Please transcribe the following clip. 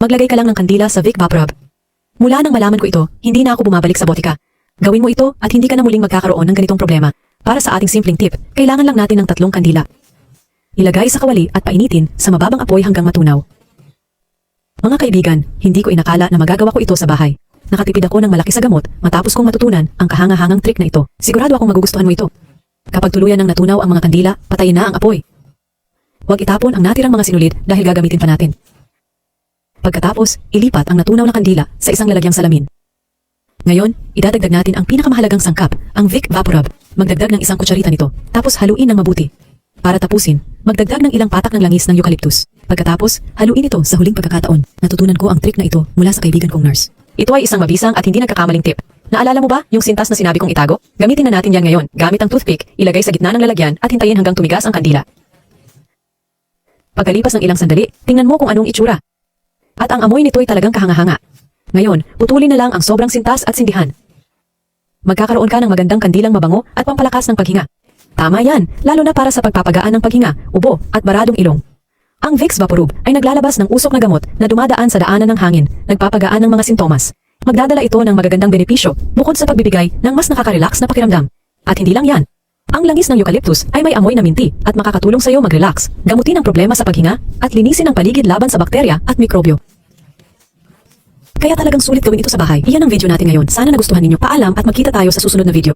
Maglagay ka lang ng kandila sa Vic Vaporub. Mula nang malaman ko ito, hindi na ako bumabalik sa botika. Gawin mo ito at hindi ka na muling magkakaroon ng ganitong problema. Para sa ating simpleng tip, kailangan lang natin ng tatlong kandila. Ilagay sa kawali at painitin sa mababang apoy hanggang matunaw. Mga kaibigan, hindi ko inakala na magagawa ko ito sa bahay. Nakatipid ako ng malaki sa gamot matapos kong matutunan ang kahangahangang trick na ito. Sigurado akong magugustuhan mo ito. Kapag tuluyan ng natunaw ang mga kandila, patayin na ang apoy. Huwag itapon ang natirang mga sinulid dahil gagamitin pa natin. Pagkatapos, ilipat ang natunaw na kandila sa isang lalagyang salamin. Ngayon, idadagdag natin ang pinakamahalagang sangkap, ang Vic Vaporub. Magdagdag ng isang kutsarita nito, tapos haluin ng mabuti. Para tapusin, magdagdag ng ilang patak ng langis ng eucalyptus. Pagkatapos, haluin ito sa huling pagkakataon. Natutunan ko ang trick na ito mula sa kaibigan kong nurse. Ito ay isang mabisang at hindi nagkakamaling tip. Naalala mo ba yung sintas na sinabi kong itago? Gamitin na natin yan ngayon. Gamit ang toothpick, ilagay sa gitna ng lalagyan at hintayin hanggang tumigas ang kandila. Pagkalipas ng ilang sandali, tingnan mo kung anong itsura. At ang amoy nito'y talagang kahanga-hanga. Ngayon, putulin na lang ang sobrang sintas at sindihan. Magkakaroon ka ng magandang kandilang mabango at pampalakas ng paghinga. Tama yan, lalo na para sa pagpapagaan ng paghinga, ubo at maradong ilong. Ang Vicks Vaporub ay naglalabas ng usok na gamot na dumadaan sa daanan ng hangin, nagpapagaan ng mga sintomas. Magdadala ito ng magagandang benepisyo bukod sa pagbibigay ng mas nakaka-relax na pakiramdam. At hindi lang yan. Ang langis ng eucalyptus ay may amoy na minti at makakatulong sa iyo mag-relax, gamutin ang problema sa paghinga at linisin ang paligid laban sa bakterya at mikrobyo. Kaya talagang sulit gawin ito sa bahay. Iyan ang video natin ngayon. Sana nagustuhan ninyo. Paalam at magkita tayo sa susunod na video.